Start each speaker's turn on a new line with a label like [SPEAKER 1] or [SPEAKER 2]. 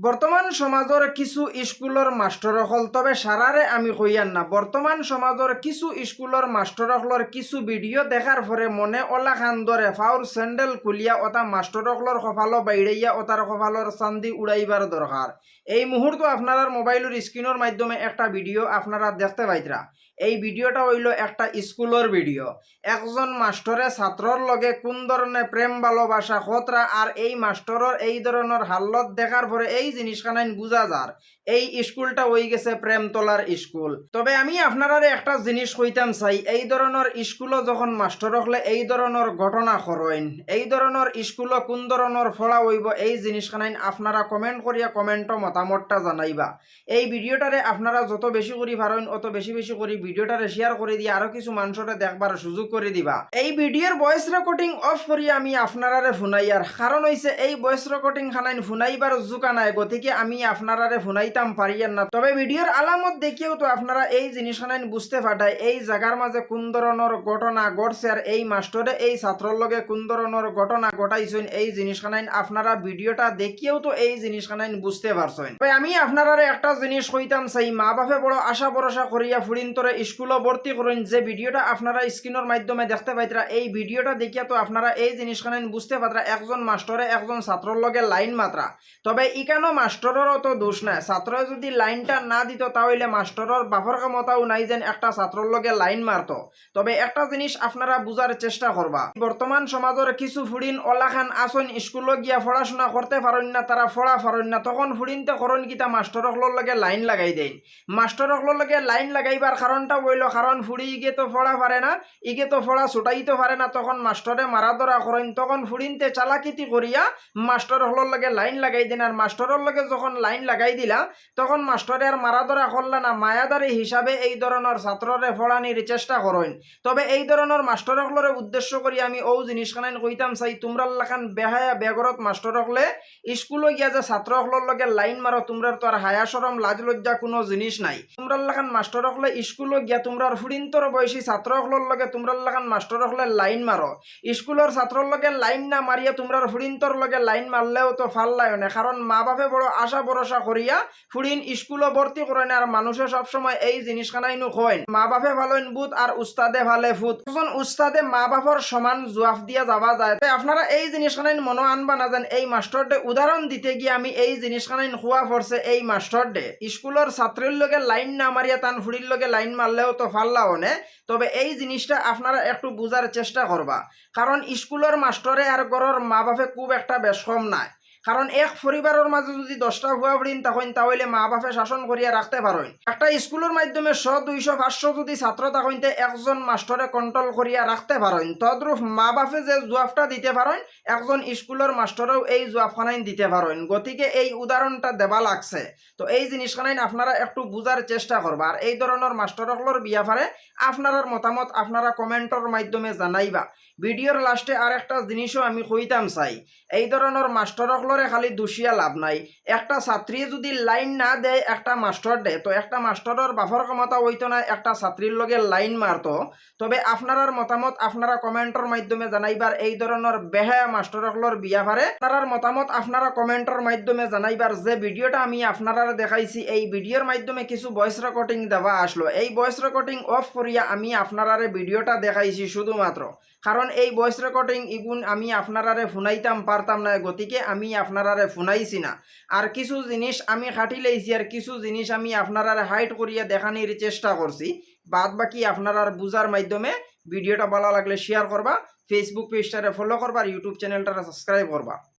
[SPEAKER 1] বর্তমান সমাজৰ কিছু স্কুলৰ মাষ্টৰসকল, তবে সারারে আমি কইয়ান না। বর্তমান সমাজৰ কিছু স্কুলৰ মাষ্টৰসকলৰ কিছু ভিডিঅ' দেখাৰ ফৰে মনে অলা খান্দৰে ফাউৰ চেণ্ডেল খুলিয়া অতা মাষ্টৰসকলৰ কপালো বাইৰাইয়া অতার কপালৰ চান্দি উড়াইবার দরকার এই মুহূর্ত আপনার মোবাইলের স্ক্রিনের মাধ্যমে একটা ভিডিও আপনারা দেখতে পাইতরা এই ভিডিওটা হইল একটা স্কুলের ভিডিও একজন মাস্টরে ছাত্রর লগে কোন ধরনের প্রেম ভালোবাসা খতরা আর এই মাস্টরের এই ধরনের হাল্লত দেখার পরে এই জিনিসখানাইন বুঝা যার। এই স্কুলটা হয়ে গেছে প্রেম তোলার স্কুল। তবে আমি আপনারা একটা জিনিস কইতাম চাই, এই ধরনের স্কুলও যখন মাস্টর হলে এই ধরনের ঘটনা করেন এই ধরনের স্কুলও কোন ধরনের ফলা হইব, এই জিনিসখানাইন আপনারা কমেন্ট করিয়া কমেন্টও মতামতটা জানাইবা। এই ভিডিওটারে আপনারা যত বেশি করি পারেন অত বেশি বেশি করি ভিডিওটারে শেয়ার করে দিয়ে আরও কিছু মানুষরে দেখবার সুযোগ করে দিবা। এই ভিডিওর ভয়েস রেকর্ডিং অফ করি আমি আপনারারে ফুনাইয়ার কারণ হইছে এই ভয়েস রেকর্ডিং খানাইন ফুনাইবার জুকা নাই গতিকে আমি আপনারারে ফুনাইতাম পারিয়ার না। তবে ভিডিওর আলামত দেখিয়েও তো আপনারা এই জিনিস বুঝতে পাঠায়, এই জায়গার মাঝে কোন ধরনের ঘটনা ঘটছে আর এই মাস্টরে এই ছাত্রর লগে কোন ধরনের ঘটনা ঘটাইছেন, এই জিনিস খানাইন আপনারা ভিডিওটা দেখিয়েও তো এই জিনিস খানাইন বুঝতে পারছেন। তবে আমি আপনারারে একটা জিনিস কইতাম চাই মা বাপে বড় আশা ভরসা করিয়া ফুরিন্তরে স্কুলে ভর্তি করেন, যে ভিডিওটা আপনারা স্ক্রিনের মাধ্যমে দেখতে পাইতরা, এই ভিডিওটা দেখিয়া তো আপনারা এই জিনিসখানেন বুঝতে পাত্রা একজন মাস্টরে একজন ছাত্রর লগে লাইন মাত্রা। তবে ইকানো মাস্টরেরও তো দোষ নাই? ছাত্র যদি লাইনটা না দিত, তাহলে মাস্টরের বাপর ক্ষমতাও নাই যেন একটা ছাত্রর লগে লাইন মারতো তবে একটা জিনিস আপনারা বুঝার চেষ্টা করবা। বর্তমান সমাজের কিছু ফুড়িন ওলাখান আসন স্কুলে গিয়া পড়াশোনা করতে পারেন না, তারা পড়া পারেন না, তখন ফুড়িনতে করণ কিতা মাস্টরসকলের লগে লাইন লাগাই দেন। মাস্টরসকলের লগে লাইন লাগাইবার কারণটা বইল কারণ ফুড়ি ইগে তো পড়া পারে না, ইগে তো পড়া ছুটাইতে পারে না, তখন মাস্টরে মারা ধরা করেন। তখন ফুড়িনতে চালাকিতি করিয়া মাস্টরসকলের লগে লাইন লাগাই দেন, আর মাস্টরের লগে যখন লাইন লাগাই দিলা, তখন মাস্টরে আর মারা ধরা করলা না মায়াদারি হিসাবে এই ধরনের ছাত্ররে পড়ানির চেষ্টা করেন তবে এই ধরনের মাস্টরসকলের উদ্দেশ্য করি আমি ও জিনিসখানাইন কইতাম, চাই তোমরা লাখান বেহায়া বেগরত মাস্টরসকলে স্কুলে গিয়া যে ছাত্রসকলের লগে লাইন মারো তোমরার তো আর হায়া সরম লাজ লজ্জা কোনো জিনিস নাই। তোমরা লাখান মাস্টরসকলে স্কুলে গিয়া তোমরার ফুরিন্তর বয়সী ছাত্রসকলের লগে তোমরা লাখান মাস্টরসকলে লাইন মারো স্কুলের ছাত্রর লগে লাইন না মারিয়া তোমরার ফুরিন্তর লগে লাইন মারলেও তো ফাল্লায় না কারণ মা বাপে বড় আশা ভরসা করিয়া ফুরিন স্কুলে ভর্তি করে না আর মানুষে সবসময় এই জিনিসখানাইনু কইন মা বাপে ভালোইন বুধ আর উস্তাদে ভালে ফুট। এখন উস্তাদে মা বাপর সমান জুয়াফ দিয়া যাওয়া যায়। তাই আপনারা এই জিনিসখানাইন মনো আনবা না যেন এই মাস্টার ডে উদাহরণ দিতে গিয়ে আমি এই জিনিসখানাইন খোয়া পড়ছে এই মাস্টার ডে স্কুলের ছাত্রের লগে লাইন না মারিয়া তান ফুড়ির লগে লাইন মারলেও তো ফাল্লাও নে? তবে এই জিনিসটা আপনারা একটু বুঝার চেষ্টা করবা কারণ স্কুলের মাস্টরে আর ঘরের মা বাপে খুব একটা বেশ কম নাই। কারণ এক পরিবারের মাঝে যদি দশটা ভুয়া ফুড়িন তখন তাহলে মা বাপে শাসন করিয়া রাখতে পারেন। একটা স্কুলের মাধ্যমে শ, দুইশো, পাঁচশো যদি ছাত্র তখনতে একজন মাস্টরে কন্ট্রোল করিয়া রাখতে পারেন। তদ্রূপ মা বাপে যে জুয়াফটা দিতে পারেন, একজন স্কুলের মাস্টরেও এই জুয়াফখানাইন দিতে পারেন। গতিকে এই উদাহরণটা দেবা লাগছে। তো এই জিনিসখানাইন আপনারা একটু বুঝার চেষ্টা করবা। আর এই ধরনের মাস্টরসকলের বিয়াফারে আপনার মতামত আপনারা কমেন্টর মাধ্যমে জানাইবা। ভিডিওর লাস্টে আর একটা জিনিসও আমি কইতাম চাই। এই ধরনের মাস্টরসকলরে খালি দুষিয়া লাভ নাই। একটা ছাত্রী যদি লাইন না দেয়, একটা মাস্টর দেয় তো একটা মাস্টরের বাফর ক্ষমতা হইতো না, একটা ছাত্রীর লগে লাইন মারতো তবে আপনার মতামত আপনারা কমেন্টর মাধ্যমে জানাইবার, এই ধরনের বেহায়া মাস্টরসকলের বিয়াভারে আপনার মতামত আপনারা কমেন্টর মাধ্যমে জানাইবার, যে ভিডিওটা আমি আপনারা দেখাইছি, এই ভিডিওর মাধ্যমে কিছু ভয়েস রেকর্ডিং দেওয়া আসলো। এই ভয়েস রেকর্ডিং অফ করিয়া আমি আপনারারে ভিডিওটা দেখাইছি শুধুমাত্র। কারণ এই ভয়েস রেকর্ডিং ইগুন আমি আপনারারে শুনাইতাম, পারতাম না গতিকে আমি আপনারারে ফোনাইছি না। আর কিছু জিনিস আমি খাটি লাইছি, আর কিছু জিনিস আমি আপনারারে হাইট করিয়া দেখানির চেষ্টা করছি। বাদ বাকি আপনার বুঝার মাধ্যমে ভিডিওটা ভালো লাগলে শেয়ার করবা ফেসবুক পেজটারে ফলো করবা, আর ইউটিউব চ্যানেলটারে সাবস্ক্রাইব করবা।